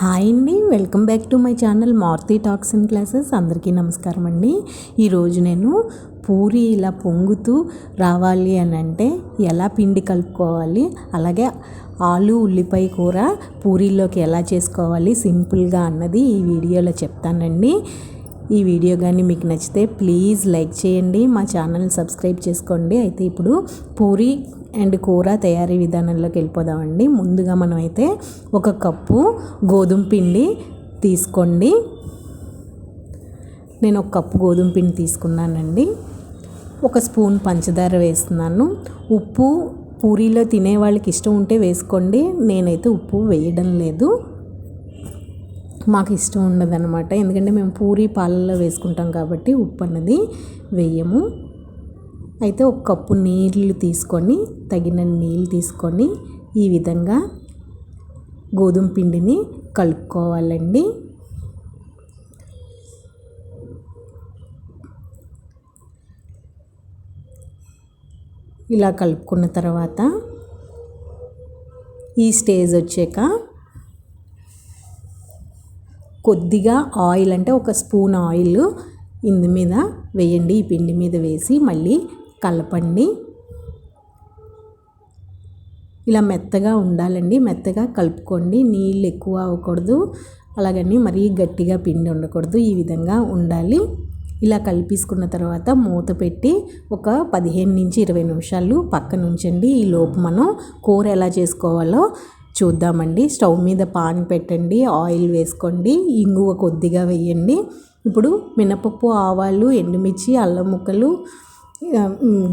Hi అండి welcome back to my channel Maruti talks and classes. అందరికీ నమస్కారం అండి. ఈరోజు నేను పూరి ఇలా పొంగుతూ రావాలి అని అంటే ఎలా పిండి కలుపుకోవాలి అలాగే ఆలు ఉల్లిపాయ కూర పూరీలోకి ఎలా చేసుకోవాలి సింపుల్గా అన్నది ఈ వీడియోలో చెప్తానండి. ఈ వీడియో కానీ మీకు నచ్చితే ప్లీజ్ లైక్ చేయండి. మా ఛానల్ సబ్స్క్రైబ్ చేసుకోండి. అయితే ఇప్పుడు పూరి అండ్ కూర తయారీ విధానంలోకి వెళ్ళిపోదామండి. ముందుగా మనం అయితే ఒక కప్పు గోధుమ పిండి తీసుకోండి. నేను ఒక కప్పు గోధుమ పిండి తీసుకున్నానండి. ఒక స్పూన్ పంచదార వేస్తున్నాను. ఉప్పు పూరీలో తినే వాళ్ళకి ఇష్టం ఉంటే వేసుకోండి. నేనైతే ఉప్పు వేయడం లేదు. మాకు ఇష్టం ఉండదన్నమాట. ఎందుకంటే మేము పూరి పాలల్లో వేసుకుంటాం కాబట్టి ఉప్పు అన్నది వేయము. అయితే ఒక కప్పు నీళ్ళు తీసుకొని తగిన నీళ్ళు తీసుకొని ఈ విధంగా గోధుమ పిండిని కలుపుకోవాలండి. ఇలా కలుపుకున్న తర్వాత ఈ స్టేజ్ వచ్చాక కొద్దిగా ఆయిల్ అంటే ఒక స్పూన్ ఆయిల్ ఇందు మీద వేయండి. ఈ పిండి మీద వేసి మళ్ళీ కలపండి. ఇలా మెత్తగా ఉండాలండి. మెత్తగా కలుపుకోండి. నీళ్ళు ఎక్కువ అవ్వకూడదు. అలాగని మరీ గట్టిగా పిండి ఉండకూడదు. ఈ విధంగా ఉండాలి. ఇలా కలిపేసుకున్న తర్వాత మూత పెట్టి ఒక పదిహేను నుంచి ఇరవై నిమిషాలు పక్కన ఉంచండి ఈ లోపు మనం కూర ఎలా చేసుకోవాలో చూద్దామండి. స్టవ్ మీద పాన్ పెట్టండి ఆయిల్ వేసుకోండి ఇంగువ కొద్దిగా వేయండి. ఇప్పుడు మినపప్పు ఆవాలు ఎండుమిర్చి అల్లం ముక్కలు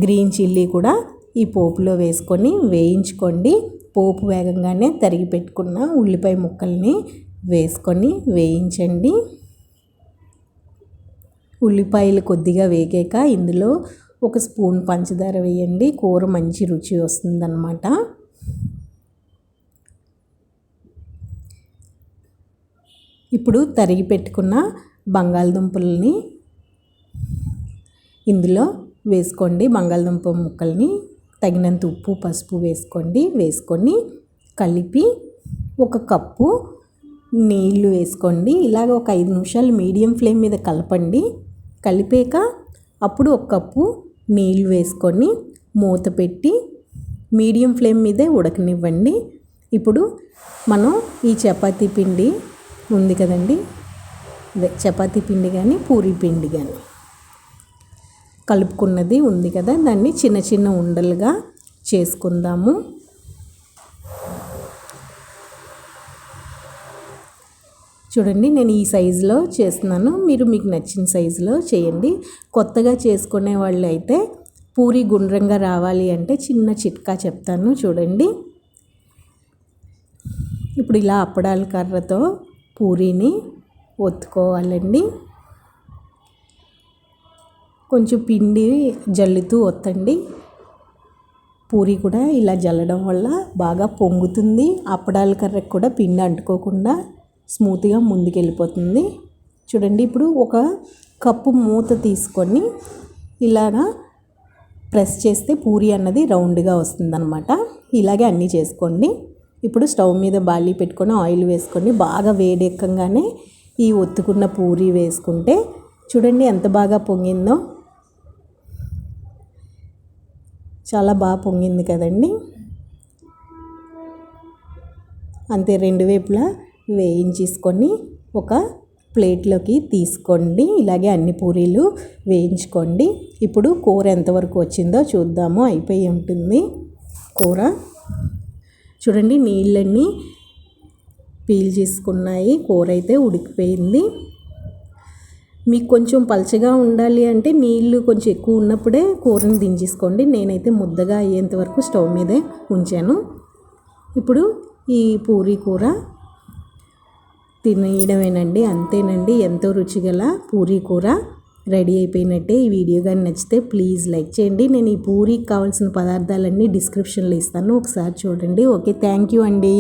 గ్రీన్ చిల్లీ కూడా ఈ పోపులో వేసుకొని వేయించుకోండి. పోపు వేగంగానే తరిగి పెట్టుకున్న ఉల్లిపాయ ముక్కల్ని వేసుకొని వేయించండి. ఉల్లిపాయలు కొద్దిగా వేగాక ఇందులో ఒక స్పూన్ పంచదార వేయండి. కూర మంచి రుచి వస్తుందన్నమాట. ఇప్పుడు తరిగి పెట్టుకున్న బంగాళదుంపలని ఇందులో వేసుకోండి. బంగాళదుంప ముక్కల్ని తగినంత ఉప్పు పసుపు వేసుకోండి. వేసుకొని కలిపి ఒక కప్పు నీళ్ళు వేసుకోండి. ఇలాగ ఒక ఐదు నిమిషాలు మీడియం ఫ్లేమ్ మీద కలపండి. కలిపాక అప్పుడు ఒక కప్పు నీళ్ళు వేసుకొని మూత పెట్టి మీడియం ఫ్లేమ్ మీదే ఉడకనివ్వండి. ఇప్పుడు మనం ఈ చపాతీ పిండి ఉంది కదండి. అదే చపాతీ పిండి కానీ పూరి పిండి కానీ కలుపుకున్నది ఉంది కదా దాన్ని చిన్న చిన్న ఉండలుగా చేసుకుందాము. చూడండి నేను ఈ సైజులో చేస్తున్నాను. మీరు మీకు నచ్చిన సైజులో చేయండి. కొత్తగా చేసుకునే వాళ్ళు అయితే పూరి గుండ్రంగా రావాలి అంటే చిన్న చిట్కా చెప్తాను చూడండి. ఇప్పుడు ఇలా అప్పడాల కర్రతో పూరీని ఒత్తుకోవాలండి. కొంచెం పిండి జల్లుతూ ఒత్తండి. పూరి కూడా ఇలా జల్లడం వల్ల బాగా పొంగుతుంది. అప్పడాల కర్రకు కూడా పిండి అంటుకోకుండా స్మూత్గా ముందుకెళ్ళిపోతుంది. చూడండి ఇప్పుడు ఒక కప్పు మూత తీసుకొని ఇలాగా ప్రెస్ చేస్తే పూరి అన్నది రౌండ్గా వస్తుందన్నమాట. ఇలాగే అన్నీ చేసుకోండి. ఇప్పుడు స్టవ్ మీద బాలీ పెట్టుకొని ఆయిల్ వేసుకొని బాగా వేడెక్కగానే ఈ ఒత్తుకున్న పూరి వేసుకుంటే చూడండి ఎంత బాగా పొంగిందో. చాలా బాగా పొంగింది కదండి. అంతే రెండు వైపులా వేయించేసుకొని ఒక ప్లేట్లోకి తీసుకోండి. ఇలాగే అన్ని పూరీలు వేయించుకోండి. ఇప్పుడు కూర ఎంతవరకు వచ్చిందో చూద్దాము. అయిపోయి ఉంటుంది. కూర చూడండి నీళ్ళన్నీ పీల్ చేసుకున్నాయి. కూర అయితే ఉడికిపోయింది. మీకు కొంచెం పలచగా ఉండాలి అంటే నీళ్ళు కొంచెం ఎక్కువ ఉన్నప్పుడే కూరని దించేసుకోండి. నేనైతే ముద్దగా అయ్యేంత వరకు స్టవ్ మీదే ఉంచాను. ఇప్పుడు ఈ పూరీ కూర తినేయడమేనండి. అంతేనండి. ఎంతో రుచిగల పూరీ కూర. రెడీ అయిపోయినట్టే ఈ వీడియో కానీ నచ్చితే ప్లీజ్ లైక్ చేయండి. నేను ఈ పూరికి కావాల్సిన పదార్థాలన్నీ డిస్క్రిప్షన్లో ఇస్తాను. ఒకసారి చూడండి. ఓకే థ్యాంక్ యూ అండి.